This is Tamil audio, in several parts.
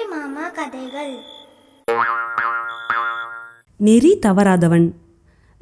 அம்புலி மாமா கதைகள். நெறி தவறாதவன்.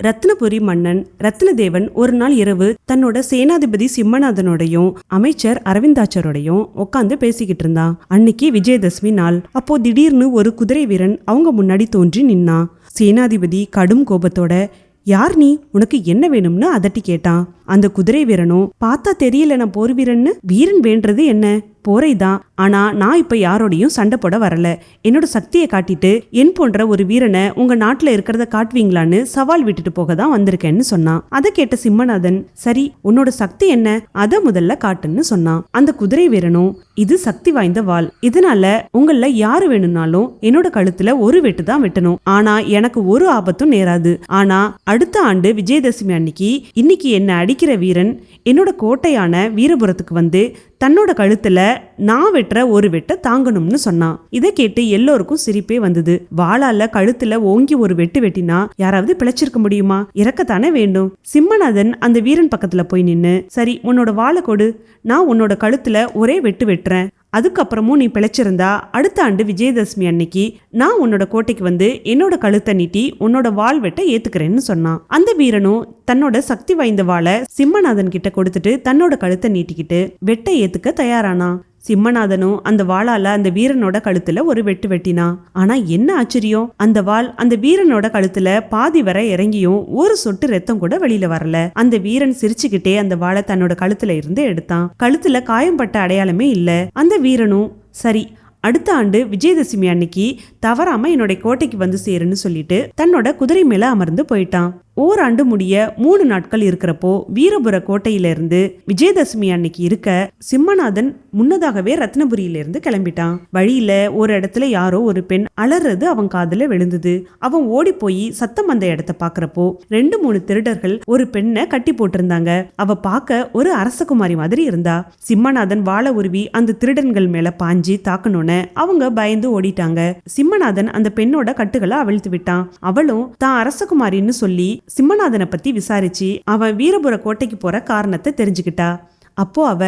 ரத்னபுரி மன்னன் ரத்னதேவன் ஒரு நாள் இரவு தன்னோட சேனாதிபதி சிம்மநாதனோடையும் அமைச்சர் அரவிந்தாச்சரோடையும் உட்காந்து பேசிக்கிட்டு இருந்தான். அன்னைக்கு விஜயதசமி நாள். அப்போ திடீர்னு ஒரு குதிரை வீரன் அவங்க முன்னாடி தோன்றி நின்னான். சேனாதிபதி கடும் கோபத்தோட யார் நீ? உனக்கு என்ன வேணும்னு? அதட்டி கேட்டான். அந்த குதிரை வீரனும் பார்த்தா தெரியல நான் போர் வீரன்னு? வீரன் வேண்டது என்ன? போரைதான். ஆனா நான் இப்ப யாரோடையும் சண்டை போட வரல. என்னோட சக்தியை காட்டிட்டு என் போன்ற ஒரு வீரனை உங்க நாட்டுல இருக்கிறத காட்டுவீங்களான்னு சவால் விட்டுட்டு போக தான் வந்திருக்கேன்னு சொன்னான். அதை கேட்ட சிம்மநாதன் சரி உன்னோட சக்தி என்ன? அத முதல்ல காட்டுன்னு சொன்னான். அந்த குதிரை வீரனும் இது சக்தி வாய்ந்த வாள். இதனால உங்கள யாரு வேணும்னாலும் என்னோட கழுத்துல ஒரு வெட்டு தான் வெட்டணும். ஆனா எனக்கு ஒரு ஆபத்தும் நேராது. ஆனா அடுத்த ஆண்டு விஜயதசமி அன்னைக்கு இன்னைக்கு என்ன அடிக்கிற வீரன் என்னோட கோட்டையான வீரபுரத்துக்கு வந்து தன்னோட கழுத்துல நான் வெட்டுற ஒரு வெட்டை தாங்கணும்னு சொன்னான். இதை கேட்டு எல்லோருக்கும் சிரிப்பே வந்தது. வாளால கழுத்துல ஓங்கி ஒரு வெட்டு வெட்டினா யாராவது பிழைச்சிருக்க முடியுமா? இறக்கத்தானே வேண்டும். சிம்மநாதன் அந்த வீரன் பக்கத்துல போய் நின்னு சரி உன்னோட வாளை கொடு. நான் உன்னோட கழுத்துல ஒரே வெட்டு வெட்டுறேன். அதுக்கப்புறமும் நீ பிழைச்சிருந்தா அடுத்த ஆண்டு விஜயதசமி அன்னைக்கு நான் உன்னோட கோட்டைக்கு வந்து என்னோட கழுத்தை நீட்டி உன்னோட வால் வெட்ட ஏத்துக்கிறேன்னு சொன்னான். அந்த வீரனும் தன்னோட சக்தி வாய்ந்த வாளை சிம்மநாதன் கிட்ட கொடுத்துட்டு தன்னோட கழுத்தை நீட்டிக்கிட்டு வெட்ட ஏத்துக்க தயாரானா சிம்மநாதனும் அந்த வாளால அந்த வீரனோட கழுத்துல ஒரு வெட்டு வெட்டினான் ஆனா என்ன ஆச்சரியம்? அந்த வாள் அந்த வீரனோட கழுத்துல பாதி வரை இறங்கியும் ஒரு சொட்டு ரத்தம் கூட வெளியில வரல. அந்த வீரன் சிரிச்சுக்கிட்டே அந்த வாழை தன்னோட கழுத்துல இருந்து எடுத்தான். கழுத்துல காயம்பட்ட அடையாளமே இல்ல. அந்த வீரனும் சரி அடுத்த ஆண்டு விஜயதசமி அன்னைக்கு தவறாம என்னுடைய கோட்டைக்கு வந்து சேருன்னு சொல்லிட்டு தன்னோட குதிரை மேல அமர்ந்து போயிட்டான். ஓராண்டு முடிய மூணு நாட்கள் இருக்கிறப்போ வீரபுர கோட்டையிலிருந்து விஜயதசமி அன்னைக்கு இருக்க சிம்மநாதன் முன்னதாகவே ரத்னபுரியிலிருந்து கிளம்பிட்டான். வழியில ஒரு இடத்துல யாரோ ஒரு பெண் அலறது அவன் காதல விழுந்தது. அவன் ஓடி போய் சத்தம் அந்த இடத்த பாக்குறப்போ ரெண்டு மூணு திருடர்கள் ஒரு பெண்ணை கட்டி போட்டிருந்தாங்க. அவ பார்க்க ஒரு அரசகுமாரி மாதிரி இருந்தா. சிம்மநாதன் வாழ உருவி அந்த திருடன்கள் மேல பாஞ்சி தாக்கணும்னு அவங்க பயந்து ஓடிட்டாங்க. சிம்மநாதன் அந்த பெண்ணோட கட்டுகளை அவிழ்த்து விட்டான். அவளும் தான் அரசகுமாரின்னு சொல்லி சிம்மநாதனை பத்தி விசாரிச்சு அவன் வீரபுர கோட்டைக்கு போற காரணத்தை தெரிஞ்சுக்கிட்டா. அப்போ அவ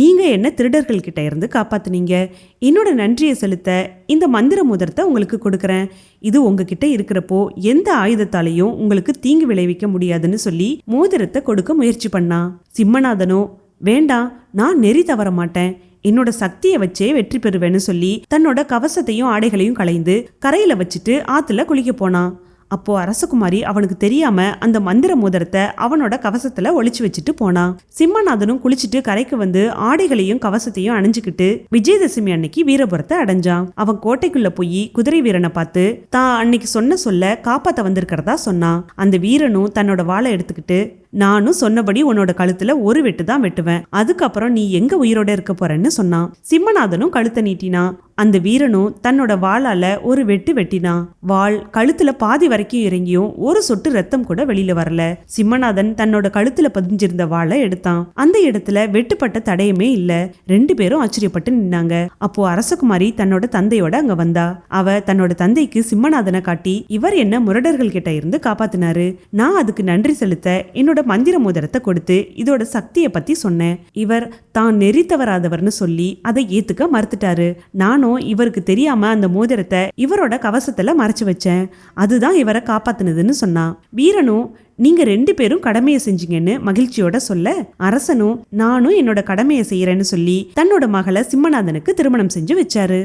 நீங்க என்ன திருடர்கள் கிட்ட இருந்து காப்பாத்துனீங்க? என்னோட நன்றியை செலுத்த இந்த மந்திர முதரத்தை உங்களுக்கு கொடுக்கறேன். இது உங்ககிட்ட இருக்கிறப்போ எந்த ஆயுதத்தாலையும் உங்களுக்கு தீங்கு விளைவிக்க முடியாதுன்னு சொல்லி மோதிரத்தை கொடுக்க முயற்சி பண்ணா. சிம்மநாதனோ வேண்டாம் நான் நெறி தவற மாட்டேன். என்னோட சக்தியை வச்சே வெற்றி பெறுவேன்னு சொல்லி தன்னோட கவசத்தையும் ஆடைகளையும் களைந்து கரையில வச்சுட்டு ஆத்துல குளிக்க போனான் அப்போ அரசகுமாரி அவனுக்கு தெரியாம அந்த மந்திர மோதிரத்தை அவனோட கவசத்துல ஒளிச்சு வச்சுட்டு போனான் சிம்மநாதனும் குளிச்சுட்டு கரைக்கு வந்து ஆடைகளையும் கவசத்தையும் அணிஞ்சுக்கிட்டு விஜயதசமி அன்னைக்கு வீரபுரத்தை அடைஞ்சான். அவன் கோட்டைக்குள்ள போய் குதிரை வீரனை பார்த்து தான் அன்னைக்கு சொன்ன சொல்ல காப்பாத்த வந்திருக்கிறதா? சொன்னான். அந்த வீரனும் தன்னோட வாளை எடுத்துக்கிட்டு நானும் சொன்னபடி உன்னோட கழுத்துல ஒரு வெட்டு தான் வெட்டுவேன். அதுக்கப்புறம் நீ எங்க உயிரோட இருக்க போறன்னு சொன்னான். சிம்மநாதனும் கழுத்தை நீட்டினான். அந்த வீரனும் தன்னோட வாளால ஒரு வெட்டு வெட்டினான். வாள் கழுத்துல பாதி வரைக்கும் இறங்கியும் ஒரு சொட்டு ரத்தம் கூட வெளியில வரல. சிம்மநாதன் தன்னோட கழுத்துல பதிஞ்சிருந்த வாளை எடுத்தான். அந்த இடத்துல வெட்டுப்பட்ட தடையுமே இல்ல. ரெண்டு பேரும் ஆச்சரியப்பட்டு நின்னாங்க. அப்போ அரசகுமாரி தன்னோட தந்தையோட அங்க வந்தா. அவ தன்னோட தந்தைக்கு சிம்மநாதனை காட்டி இவர் என்ன முரடர்கள் கிட்ட இருந்து காப்பாத்தினாரு. நான் அதுக்கு நன்றி செலுத்த என்னோட மந்திர மோதிரத்தை கொடுத்து இதோட சக்தியை பத்தி சொன்னேன். இவர் தான் நெறி தவறாதவர்னு சொல்லி அதை ஏத்துக்க மறுத்துட்டாரு. நான் நானும் இவருக்கு தெரியாம அந்த மோதிரத்தை இவரோட கவசத்துல மறைச்சு வச்சேன். அதுதான் இவரை காப்பாத்துனதுன்னு சொன்னான். வீரனும் நீங்க ரெண்டு பேரும் கடமையை செஞ்சீங்கன்னு மகிழ்ச்சியோட சொல்ல அரசனும் நானும் என்னோட கடமையை செய்யறேன்னு சொல்லி தன்னோட மகளை சிம்மநாதனுக்கு திருமணம் செஞ்சு வச்சாரு.